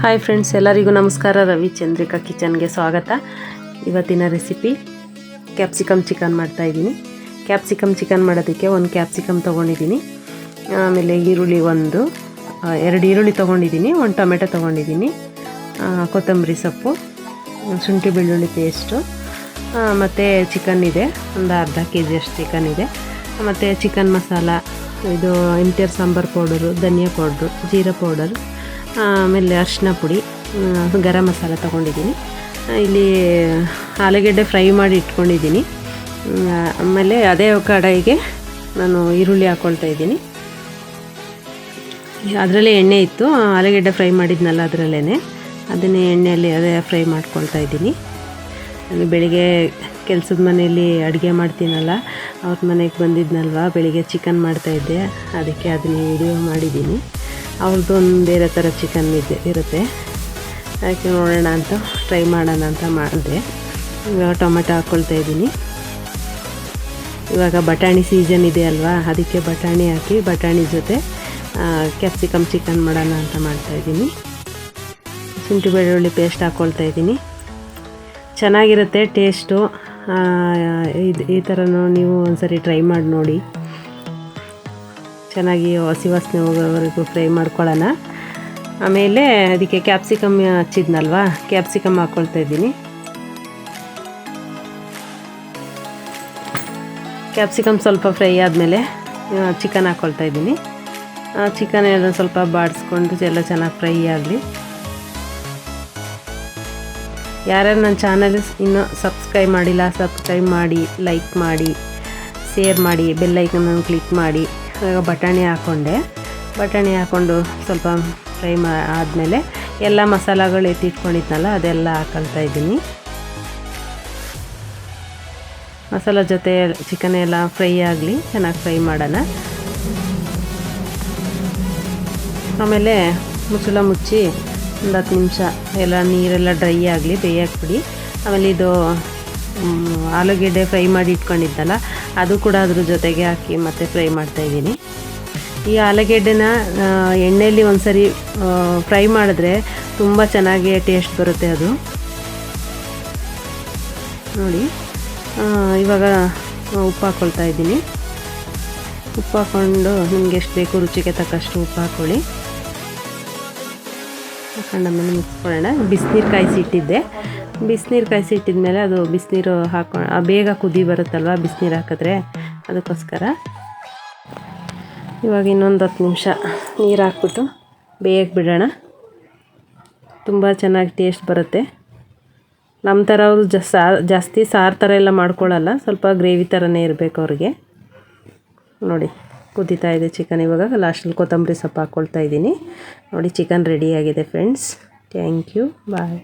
Hi friends ಎಲ್ಲರಿಗೂ ನಮಸ್ಕಾರ. ರವಿ ಚಂದ್ರಿಕಾ ಕಿಚನ್ಗೆ ಸ್ವಾಗತ. ಇವತ್ತಿನ ರೆಸಿಪಿ ಕ್ಯಾಪ್ಸಿಕಮ್ ಚಿಕನ್ ಮಾಡ್ತಾ ಇದ್ದೀನಿ. ಕ್ಯಾಪ್ಸಿಕಮ್ ಚಿಕನ್ ಮಾಡೋದಕ್ಕೆ ಒಂದು ಕ್ಯಾಪ್ಸಿಕಮ್ ತೊಗೊಂಡಿದ್ದೀನಿ. ಆಮೇಲೆ ಈರುಳ್ಳಿ ಒಂದು ಎರಡು ಈರುಳ್ಳಿ ತೊಗೊಂಡಿದ್ದೀನಿ, ಒಂದು ಟೊಮೆಟೊ ತೊಗೊಂಡಿದ್ದೀನಿ ಕೊತ್ತಂಬರಿ ಸೊಪ್ಪು, ಶುಂಠಿ ಬೆಳ್ಳುಳ್ಳಿ ಪೇಸ್ಟು ಮತ್ತು ಚಿಕನ್ ಇದೆ, ಒಂದು ಅರ್ಧ ಕೆ ಜಿಯಷ್ಟು ಚಿಕನ್ ಇದೆ. ಮತ್ತು ಚಿಕನ್ ಮಸಾಲ, ಇದು ಇಂಟಿಯರ್ ಸಾಂಬಾರು ಪೌಡರು, ಧನಿಯಾ ಪೌಡ್ರು, ಜೀರಾ ಪೌಡರ್ ಆಮೇಲೆ ಅರಿಶಿನ ಪುಡಿ ಗರಂ ಮಸಾಲ ತೊಗೊಂಡಿದ್ದೀನಿ. ಇಲ್ಲಿ ಆಲೂಗೆಡ್ಡೆ ಫ್ರೈ ಮಾಡಿ ಇಟ್ಕೊಂಡಿದ್ದೀನಿ. ಆಮೇಲೆ ಅದೇ ಕಡಾಯಿಗೆ ನಾನು ಈರುಳ್ಳಿ ಹಾಕ್ಕೊಳ್ತಾ ಇದ್ದೀನಿ. ಅದರಲ್ಲೇ ಎಣ್ಣೆ ಇತ್ತು, ಆಲೂಗೆಡ್ಡೆ ಫ್ರೈ ಮಾಡಿದ್ನಲ್ಲ ಅದರಲ್ಲೇ ಅದನ್ನೇ ಎಣ್ಣೆಯಲ್ಲಿ ಅದೇ ಫ್ರೈ ಮಾಡ್ಕೊಳ್ತಾ ಇದ್ದೀನಿ. ನಾನು ಬೆಳಿಗ್ಗೆ ಕೆಲಸದ ಮನೆಯಲ್ಲಿ ಅಡುಗೆ ಮಾಡ್ತೀನಲ್ಲ, ಅವ್ರ ಮನೆಗೆ ಬಂದಿದ್ನಲ್ವ, ಬೆಳಿಗ್ಗೆ ಚಿಕನ್ ಮಾಡ್ತಾಯಿದ್ದೆ ಅದಕ್ಕೆ ಅದನ್ನ ವಿಡಿಯೋ ಮಾಡಿದ್ದೀನಿ. ಅವ್ರದ್ದು ಒಂದು ಬೇರೆ ಥರ ಚಿಕನ್ ಇದೆ, ಇರುತ್ತೆ. ಅದಕ್ಕೆ ನೋಡೋಣ ಅಂತ ಟ್ರೈ ಮಾಡೋಣ ಅಂತ ಮಾಡಿದೆ. ಇವಾಗ ಟೊಮೆಟೊ ಹಾಕ್ಕೊಳ್ತಾ ಇದ್ದೀನಿ. ಇವಾಗ ಬಟಾಣಿ ಸೀಸನ್ ಇದೆ ಅಲ್ವಾ, ಅದಕ್ಕೆ ಬಟಾಣಿ ಹಾಕಿ, ಬಟಾಣಿ ಜೊತೆ ಕ್ಯಾಪ್ಸಿಕಮ್ ಚಿಕನ್ ಮಾಡೋಣ ಅಂತ ಮಾಡ್ತಾಯಿದ್ದೀನಿ ಶುಂಠಿ ಬೆಳ್ಳುಳ್ಳಿ ಪೇಸ್ಟ್ ಹಾಕ್ಕೊಳ್ತಾ ಇದ್ದೀನಿ. ಚೆನ್ನಾಗಿರುತ್ತೆ ಟೇಸ್ಟು ಇದು, ಈ ಥರನೂ ನೀವು ಒಂದ್ಸರಿ ಟ್ರೈ ಮಾಡಿ ನೋಡಿ. ಚೆನ್ನಾಗಿ ಹಸಿ ವಾಸನೆ ಹೋಗೋವರೆಗೂ ಫ್ರೈ ಮಾಡ್ಕೊಳ್ಳೋಣ. ಆಮೇಲೆ ಅದಕ್ಕೆ ಕ್ಯಾಪ್ಸಿಕಮ್ ಹಚ್ಚಿದ್ನಲ್ವ? ಕ್ಯಾಪ್ಸಿಕಮ್ ಹಾಕ್ಕೊಳ್ತಾ ಇದ್ದೀನಿ. ಕ್ಯಾಪ್ಸಿಕಮ್ ಸ್ವಲ್ಪ ಫ್ರೈ ಆದಮೇಲೆ ಚಿಕನ್ ಹಾಕ್ಕೊಳ್ತಾ ಇದ್ದೀನಿ. ಚಿಕನ್ ಎಲ್ಲ ಸ್ವಲ್ಪ ಬಾಡಿಸ್ಕೊಂಡು ಎಲ್ಲ ಚೆನ್ನಾಗಿ ಫ್ರೈ ಆಗಲಿ. ಯಾರ್ಯಾರು ನನ್ನ ಚಾನಲ್ ಇನ್ನೂ ಸಬ್ಸ್ಕ್ರೈಬ್ ಮಾಡಿಲ್ಲ, ಸಬ್ಸ್ಕ್ರೈಬ್ ಮಾಡಿ, ಲೈಕ್ ಮಾಡಿ, ಶೇರ್ ಮಾಡಿ, ಬೆಲ್ ಐಕನನ್ನು ಕ್ಲಿಕ್ ಮಾಡಿ. ಇವಾಗ ಬಟಾಣಿ ಹಾಕ್ಕೊಂಡೆ ಬಟಾಣಿ ಹಾಕ್ಕೊಂಡು ಸ್ವಲ್ಪ ಫ್ರೈ ಮಾ ಆದಮೇಲೆ ಎಲ್ಲ ಮಸಾಲಗಳು ಎತ್ತಿಟ್ಕೊಂಡಿದ್ನಲ್ಲ, ಅದೆಲ್ಲ ಹಾಕೊಳ್ತಾ ಇದ್ದೀನಿ. ಮಸಾಲ ಜೊತೆ ಚಿಕನ್ ಎಲ್ಲ ಫ್ರೈ ಆಗಲಿ, ಚೆನ್ನಾಗಿ ಫ್ರೈ ಮಾಡೋಣ. ಆಮೇಲೆ ಮುಚ್ಚಳ ಮುಚ್ಚಿ ಒಂದು ಹತ್ತು ನಿಮಿಷ, ಎಲ್ಲ ನೀರೆಲ್ಲ ಡ್ರೈ ಆಗಲಿ ಬೇಯಕ್ಕೆ ಬಿಡಿ ಆಮೇಲೆ ಇದು ಆಲೂಗೆಡ್ಡೆ ಫ್ರೈ ಮಾಡಿ ಇಟ್ಕೊಂಡಿದ್ದಲ್ಲ, ಅದು ಕೂಡ ಅದ್ರ ಜೊತೆಗೆ ಹಾಕಿ ಮತ್ತೆ ಫ್ರೈ ಮಾಡ್ತಾ ಇದ್ದೀನಿ. ಈ ಆಲೂಗೆಡ್ಡೆನ ಎಣ್ಣೆಯಲ್ಲಿ ಒಂದ್ಸರಿ ಫ್ರೈ ಮಾಡಿದ್ರೆ ತುಂಬ ಚೆನ್ನಾಗಿ ಟೇಸ್ಟ್ ಬರುತ್ತೆ ಅದು. ನೋಡಿ ಇವಾಗ ಉಪ್ಪು ಹಾಕ್ಕೊಳ್ತಾ ಇದ್ದೀನಿ. ಉಪ್ಪು ಹಾಕ್ಕೊಂಡು ನಿಮ್ಗೆ ಎಷ್ಟು ಬೇಕು ರುಚಿಗೆ ತಕ್ಕಷ್ಟು ಉಪ್ಪು ಹಾಕ್ಕೊಳ್ಳಿ ಹಾಕೊಂಡಾದ್ಮೇಲೆ ಮುಚ್ಕೊಳ್ಳೋಣ. ಬಿಸಿನೀರು ಕಾಯಿಸಿ ಇಟ್ಟಿದ್ದೆ ಬಿಸಿನೀರು ಕಾಯಿಸಿ ಇಟ್ಟಿದ್ಮೇಲೆ ಅದು ಬಿಸಿನೀರು ಹಾಕೊಂಡು ಬೇಗ ಕುದಿ ಬರುತ್ತಲ್ವ ಬಿಸಿನೀರು ಹಾಕಿದ್ರೆ? ಅದಕ್ಕೋಸ್ಕರ ಇವಾಗ ಇನ್ನೊಂದು ಹತ್ತು ನಿಮಿಷ ನೀರು ಹಾಕ್ಬಿಟ್ಟು ಬೇಯಕ್ಕೆ ಬಿಡೋಣ. ತುಂಬ ಚೆನ್ನಾಗಿ ಟೇಸ್ಟ್ ಬರುತ್ತೆ. ನಮ್ಮ ಥರ ಅವರು ಸಾರು ಜಾಸ್ತಿ ಸಾರು ಥರ ಎಲ್ಲ ಮಾಡ್ಕೊಳ್ಳಲ್ಲ ಸ್ವಲ್ಪ ಗ್ರೇವಿ ಥರನೇ ಇರಬೇಕು ಅವ್ರಿಗೆ. ನೋಡಿ, ಕುದೀತಾ ಇದೆ ಚಿಕನ್ ಇವಾಗ. ಲಾಸ್ಟಲ್ಲಿ ಕೊತ್ತಂಬರಿ ಸೊಪ್ಪು ಹಾಕ್ಕೊಳ್ತಾ ಇದ್ದೀನಿ. ನೋಡಿ ಚಿಕನ್ ರೆಡಿಯಾಗಿದೆ ಫ್ರೆಂಡ್ಸ್ ಥ್ಯಾಂಕ್ ಯು ಬಾಯ್